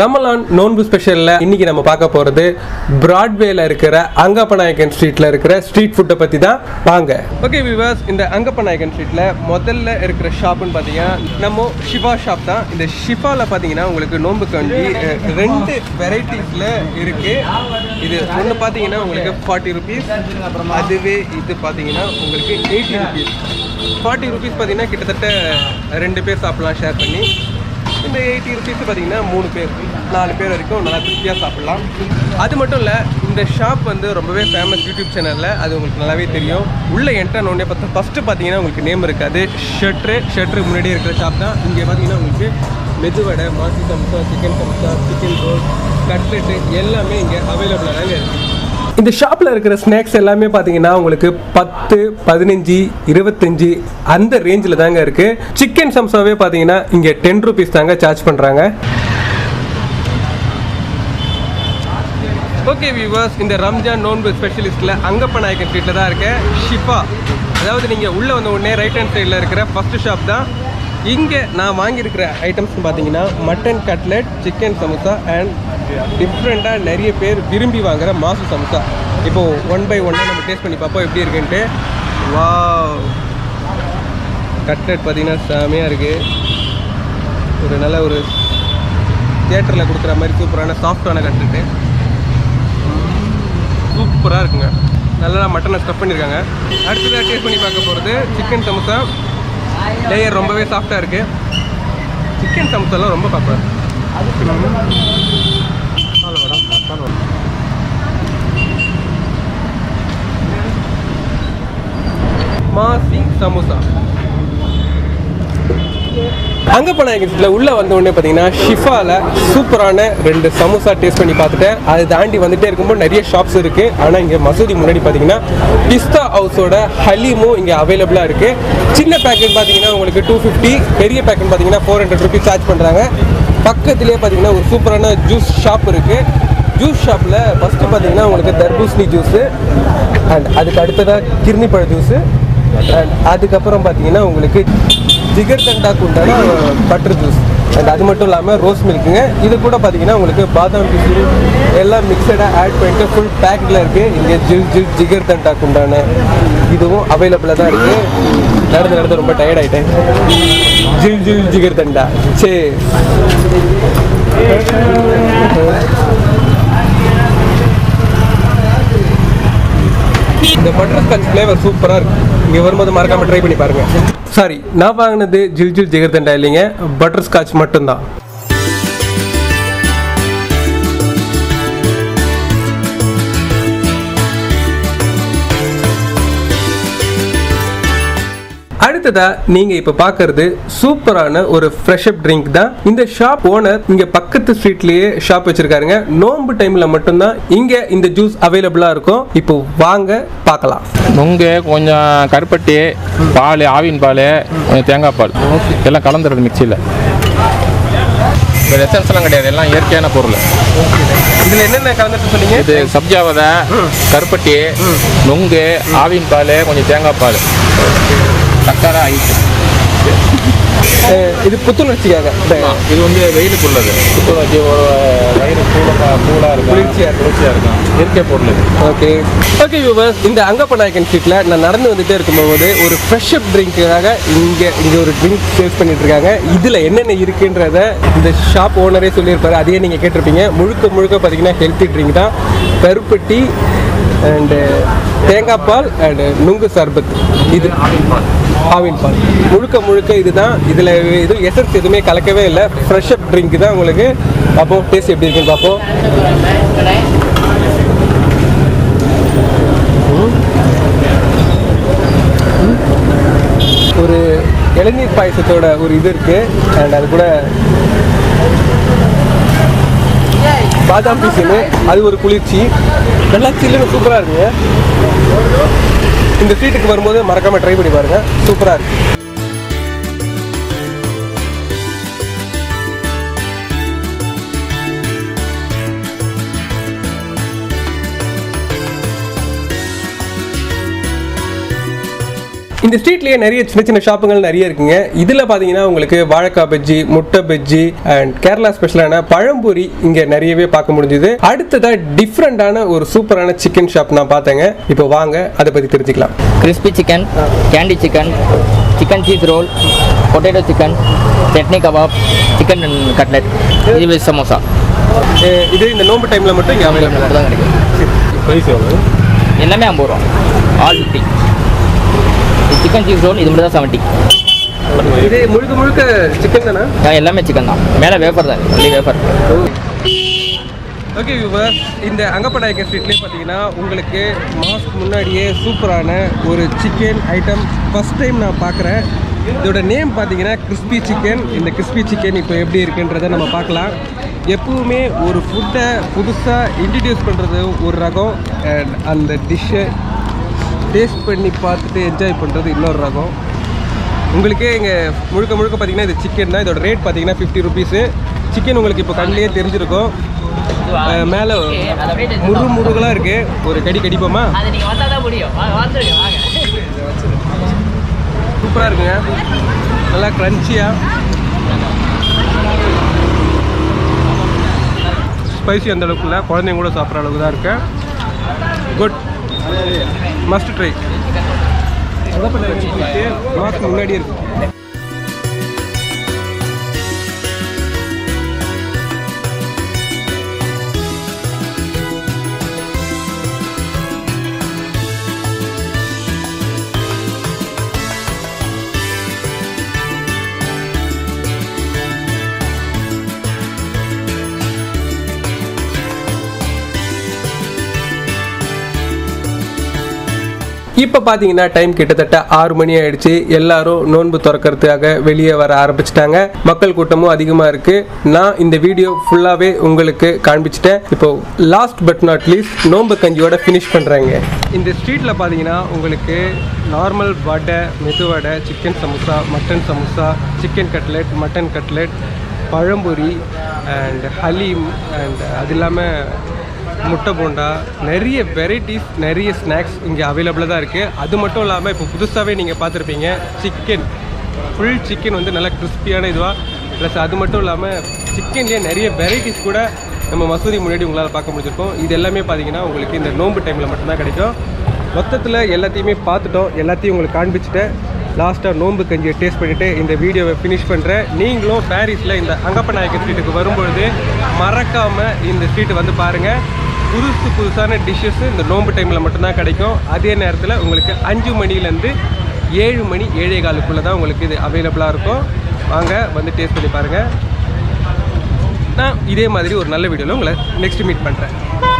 ரமலான் நோன்பு ஸ்பெஷலில் இன்னைக்கு நம்ம பார்க்க போகிறது பிராட்வேல இருக்கிற அங்கப்பநாயக்கன் ஸ்ட்ரீட்ல இருக்கிற ஸ்ட்ரீட் ஃபுட்டை பற்றி தான். வாங்க. ஓகே விவாஸ் இந்த அங்கப்பநாயக்கன் ஸ்ட்ரீட்ல முதல்ல இருக்கிற ஷாப்னு பார்த்தீங்கன்னா நம்ம ஷிஃபா ஷாப் தான். இந்த ஷிஃபாவில் பார்த்தீங்கன்னா உங்களுக்கு நோன்பு கஞ்சி ரெண்டு வெரைட்டிஸில் இருக்கு. இது ஒன்று பார்த்தீங்கன்னா உங்களுக்கு ஃபார்ட்டி ருபீஸ் அதுவே இது பார்த்தீங்கன்னா உங்களுக்கு எயிட்டி ருபீஸ் ஃபார்ட்டி ருபீஸ் பார்த்தீங்கன்னா கிட்டத்தட்ட ரெண்டு பேர் சாப்பிடலாம் ஷேர் பண்ணி. இந்த எயிட்டி ருபீஸ் பார்த்தீங்கன்னா மூணு பேர் நாலு பேர் வரைக்கும் நல்லா திருப்தியாக சாப்பிட்லாம். அது மட்டும் இல்லை இந்த ஷாப் வந்து ரொம்பவே ஃபேமஸ் யூடியூப் சேனலில் அது உங்களுக்கு நல்லாவே தெரியும். உள்ளே என்ட்ரன் உடனே பார்த்தா ஃபஸ்ட்டு பார்த்தீங்கன்னா உங்களுக்கு நேம் இருக்காது. ஷட்ரு ஷட்ரு முன்னாடி இருக்கிற ஷாப் தான். இங்கே பார்த்தீங்கன்னா உங்களுக்கு மெதுவடை மாசி சம்சா சிக்கன் சம்சா சிக்கன் ரோல் கட்லெட்டு எல்லாமே இங்கே அவைலபிளாக தாங்க இருக்குது இந்த ஷாப்பில் இருக்கிற ஸ்நாக்ஸ் எல்லாமே பார்த்தீங்கன்னா உங்களுக்கு பத்து பதினஞ்சு இருபத்தஞ்சு அந்த ரேஞ்சில் தாங்க இருக்குது சிக்கன் சம்சாவே பார்த்தீங்கன்னா இங்கே டென் ருபீஸ் தாங்க சார்ஜ் பண்ணுறாங்க ஓகே வியூவர்ஸ் இந்த ரம்ஜான் நோன்பு ஸ்பெஷலிஸ்ட்டில் அங்கப்ப நாயக்கன் ஸ்ட்ரீட்டில் தான் இருக்கேன். ஷிஃபா அதாவது நீங்கள் உள்ளே வந்த உடனே ரைட் ஹேண்ட் சைடில் இருக்கிற ஃபஸ்ட்டு ஷாப் தான். இங்கே நான் வாங்கியிருக்கிற ஐட்டம்ஸ் பார்த்தீங்கன்னா mutton cutlet chicken samosa and டிஃப்ரெண்ட்டாக நிறைய பேர் விரும்பி வாங்குகிற மாசு சமோசா இப்போது ஒன் பை ஒன்னாக நம்ம டேஸ்ட் பண்ணி பார்ப்போம் எப்படி இருக்குன்ட்டு. வா கட்லெட் பார்த்தீங்கன்னா செமையாக இருக்குது ஒரு நல்ல ஒரு தியேட்டரில் கொடுக்குற மாதிரி சூப்பரான சாஃப்டான கட்லெட்டு சூப்பராக இருக்குங்க. நல்லா மட்டனை ஸ்டஃப் பண்ணியிருக்காங்க. அடுத்ததாக டேஸ்ட் பண்ணி பார்க்க போகிறது சிக்கன் சமோசா லேயர் ரொம்பவே சாஃப்டாக இருக்குது சிக்கன் சமோசாலாம் ரொம்ப பார்ப்பேன் மாசி சமோசா. அங்கப்பநாயகத்தில் உள்ளே வந்த உடனே பார்த்தீங்கன்னா ஷிஃபாவில் சூப்பரான ரெண்டு சமோசா டேஸ்ட் பண்ணி பார்த்துட்டேன். அதை தாண்டி வந்துட்டே இருக்கும்போது நிறைய ஷாப்ஸ் இருக்குது ஆனால் இங்கே மசூதி முன்னாடி பார்த்தீங்கன்னா பிஸ்தா ஹவுஸோட ஹலீமும் இங்கே அவைலபிளாக இருக்குது சின்ன பேக்கெட் பார்த்தீங்கன்னா உங்களுக்கு டூ ஃபிஃப்டி பெரிய பேக்கெட் பார்த்தீங்கன்னா ஃபோர் ஹண்ட்ரட் ருபீஸ் சார்ஜ் பண்ணுறாங்க பக்கத்துலேயே பார்த்தீங்கன்னா ஒரு சூப்பரான ஜூஸ் ஷாப் இருக்குது ஜூஸ் ஷாப்பில் ஃபஸ்ட்டு பார்த்தீங்கன்னா உங்களுக்கு தர்பூசணி ஜூஸு அண்ட் அதுக்கு அடுத்ததாக கிர்னி ஜூஸு அண்ட் அதுக்கப்புறம் பார்த்தீங்கன்னா உங்களுக்கு ஜிகர் தண்டாக்கு உண்டான பட்டர் ஜூஸ் அண்ட் அது மட்டும் இல்லாமல் ரோஸ் மில்க்குங்க இது கூட பார்த்தீங்கன்னா உங்களுக்கு பாதாம் பிசி எல்லாம் மிக்சடாக ஆட் பண்ணிட்டு ஃபுல் பேக்கில் இருக்குது இங்கே ஜில் ஜில் ஜிகர் தண்டாக்கு உண்டான இதுவும் அவைலபிளாக தான் இருக்குது நடந்து நடந்து ரொம்ப டயர்ட் ஆகிட்டேன் ஜில் ஜில் ஜிகர் தண்டா. சரி இந்த பட்டர் ஃப்ளேவர் சூப்பராக இருக்குது நீங்கள் வரும்போது மறக்காமல் ட்ரை பண்ணி பாருங்கள் சாரி நான் வாங்கினது ஜில் ஜில் ஜிகர்தண்டா இல்லைங்க. பட்டர் ஸ்காட்ச் மட்டும்தான். அடுத்ததா நீங்க இப்ப பாக்குறது சூப்பரான ஒரு ஃப்ரெஷ் அப் ட்ரிங்க் தான். இந்த ஷாப் ஓனர் இங்க பக்கத்து ஸ்ட்ரீட்லயே ஷாப் வச்சிருக்காருங்க. நோன்பு டைம்ல மட்டும்தான் இங்க இந்த ஜூஸ் அவைலபிளா இருக்கும். இப்போ வாங்க பார்க்கலாம் நுங்கு கொஞ்சம் கருப்பட்டி பால் ஆவின் பால் தேங்காய் பால். எல்லாம் கலந்துருது மிக்சியில் இந்த எசன்ஸ்லாம் கிடையாது. எல்லாம் இயற்கையான பொருள். இதுல என்னென்ன கலந்துட்டு சொன்னீங்க? இது சப்ஜா விதை கருப்பட்டி நுங்கு ஆவின் பால் கொஞ்சம் தேங்காய் பால். சக்கரை ஐஸ் இது புத்துணர்ச்சிக்காக. இது வந்து வெயிலுக்கு உள்ளது. புத்துணர்ச்சி ஒரு வயிறு கூலாக கூலாக இருக்கும் குளிர்ச்சியா இருக்கும். குளிர்ச்சியாக இருக்கும் இயற்கை பொருள் ஓகே. ஓகே வியூவர்ஸ் இந்த அங்கப்பநாயக்கன் ஸ்ட்ரீட்ல நான் நடந்து வந்துட்டே இருக்கும்போது ஒரு ஃப்ரெஷ் அப் ட்ரிங்க்காக இங்க இங்க ஒரு ட்ரிங்க் சேல்ஸ் பண்ணிட்டு இருக்காங்க இதுல என்னென்ன இருக்குன்றத இந்த ஷாப் ஓனரே சொல்லியிருப்பாரு. அதையே நீங்க கேட்டிருப்பீங்க. முழுக்க முழுக்க பார்த்தீங்கன்னா ஹெல்த்தி ட்ரிங்க் தான். கருப்பட்டி அண்டு தேங்காய் பால் அண்டு நுங்கு சர்பத். இது. ஆவின் பால். முழுக்க முழுக்க இதுதான். இதில் இது எசன்ஸ் எதுவுமே கலக்கவே இல்லை. ஃப்ரெஷ் அப் ட்ரிங்க் தான் உங்களுக்கு. அப்போ டேஸ்ட் எப்படி இருக்குன்னு பார்ப்போம் ஒரு இளநீர் பாயசத்தோட ஒரு இது இருக்கு. அண்ட் அது கூட பாதாம் பீஸுன்னு அது ஒரு குளிர்ச்சி. நல்லா சில்லுன்னு சூப்பராக இருக்குங்க இந்த ஸ்ட்ரீட்டுக்கு வரும்போது மறக்காமல் ட்ரை பண்ணி பாருங்க. சூப்பராக இருக்கு. இந்த ஸ்ட்ரீட்லயே நிறைய சின்ன சின்ன ஷாப்புகள் நிறைய இருக்குங்க. இதுல பாத்தீங்கன்னா உங்களுக்கு வாழைக்காய் பஜ்ஜி முட்டை பஜ்ஜி அண்ட் கேரளா ஸ்பெஷலான பழம்பொரி இங்க நிறையவே பார்க்க முடிஞ்சுது. அடுத்ததா டிஃப்ரெண்டான ஒரு சூப்பரான சிக்கன் ஷாப் நான் பார்த்தேங்க. இப்போ வாங்க அதை பத்தி தெரிஞ்சுக்கலாம். Crispy chicken, candy chicken, chicken cheese roll, potato chicken, chutney kebab, chicken cutlet, இது samosa. அஹ் இது இந்த நோம்பு டைம்ல மட்டும் இங்க அவைலபிள் மட்டும் தான் கிடைக்கும். எல்லாமே ஐம்பது ரூபா. All fifty chicken cheese roll இது மட்டும் தான் செவன்ட்டி இது முழுக்க முழுக்க சிக்கன் தானே? எல்லாமே சிக்கன் தான். மேலே வேஃபர் தான் ஒன்லி வேஃபர் ஓகே வியூவர் இந்த அங்கப்பநாயக்கன் ஸ்ட்ரீட்லேயே பார்த்தீங்கன்னா உங்களுக்கு மாஸ்க் முன்னாடியே சூப்பரான ஒரு சிக்கன் ஐட்டம் ஃபஸ்ட் டைம் நான் பார்க்குறேன். இதோட நேம் பார்த்தீங்கன்னா கிறிஸ்பி சிக்கன் இந்த கிறிஸ்பி சிக்கன் இப்போ எப்படி இருக்குன்றதை நம்ம பார்க்கலாம். எப்பவுமே ஒரு ஃபுட்டை புதுசாக இன்ட்ரடியூஸ் பண்ணுறது ஒரு ரகம் and அந்த டிஷ்ஷை டேஸ்ட் பண்ணி பார்த்துட்டு என்ஜாய் பண்ணுறது இன்னொரு ரகம். உங்களுக்கே இங்கே முழுக்க முழுக்க பார்த்தீங்கன்னா இது சிக்கன் தான். இதோட ரேட் பார்த்தீங்கன்னா ஃபிஃப்டி ருபீஸு சிக்கன் உங்களுக்கு இப்போ கண்ணிலே தெரிஞ்சிருக்கும். மேலே முரு முருகலாக இருக்கு. ஒரு கடி கடிப்போமா? சூப்பராக இருக்குங்க. நல்லா க்ரன்ச்சியாக ஸ்பைசி அந்த அளவுக்கு இல்லை குழந்தைங்க கூட சாப்பிட்ற அளவுக்கு தான் இருக்கு. குட் மஸ்ட் ட்ரை மாஸ்க் முன்னாடியே இருக்கு இப்போ பார்த்தீங்கன்னா டைம் கிட்டத்தட்ட ஆறு மணி ஆயிடுச்சு. எல்லாரும் நோன்பு திறக்கிறதுக்காக வெளியே வர ஆரம்பிச்சிட்டாங்க. மக்கள் கூட்டமும் அதிகமாக இருக்கு. நான் இந்த வீடியோ ஃபுல்லாகவே உங்களுக்கு காண்பிச்சிட்டேன். இப்போ லாஸ்ட் பட் நாட் லீஸ்ட் நோன்பு கஞ்சியோட ஃபினிஷ் பண்ணுறாங்க இந்த ஸ்ட்ரீட்டில் பார்த்தீங்கன்னா உங்களுக்கு normal vada medu vada chicken samosa mutton samosa chicken cutlet mutton cutlet pazhampori and haleem and அது இல்லாமல் முட்டை போண்டா நிறைய வெரைட்டிஸ் நிறைய ஸ்நாக்ஸ் இங்கே அவைலபிளாக தான் இருக்குது அது மட்டும் இல்லாமல் இப்போ புதுசாகவே நீங்கள் பார்த்துருப்பீங்க சிக்கன் ஃபுல் சிக்கன் வந்து நல்லா கிறிஸ்பியான இதுவாக ப்ளஸ் அது மட்டும் இல்லாமல் சிக்கன்லேயே நிறைய வெரைட்டிஸ் கூட நம்ம மசூதி முன்னாடி உங்களால் பார்க்க முடிஞ்சிருக்கோம். இது எல்லாமே பார்த்தீங்கன்னா உங்களுக்கு இந்த நோன்பு டைமில் மட்டும்தான் கிடைக்கும். மொத்தத்தில் எல்லாத்தையுமே பார்த்துட்டோம். எல்லாத்தையும் உங்களுக்கு காண்பிச்சிட்டேன் லாஸ்ட்டாக நோன்பு கஞ்சியை டேஸ்ட் பண்ணிவிட்டு இந்த வீடியோவை ஃபினிஷ் பண்ணுறேன் நீங்களும் பாரிஸில் இந்த அங்கப்ப நாயக்கர் ஸ்ட்ரீட்டுக்கு வரும்பொழுது மறக்காமல் இந்த ஸ்ட்ரீட்டு வந்து பாருங்கள் புதுசு புதுசான டிஷ்ஷஸ்ஸு இந்த நோம்பு டைமில் மட்டும்தான் கிடைக்கும். அதே நேரத்தில் உங்களுக்கு அஞ்சு மணிலேருந்து ஏழு மணி ஏழே காலுக்குள்ளே தான் உங்களுக்கு இது அவைலபிளாக இருக்கும். வாங்க வந்து டேஸ்ட் பண்ணி பாருங்கள் நான் இதே மாதிரி ஒரு நல்ல வீடியோவில் உங்களை நெக்ஸ்ட் மீட் பண்ணுறேன்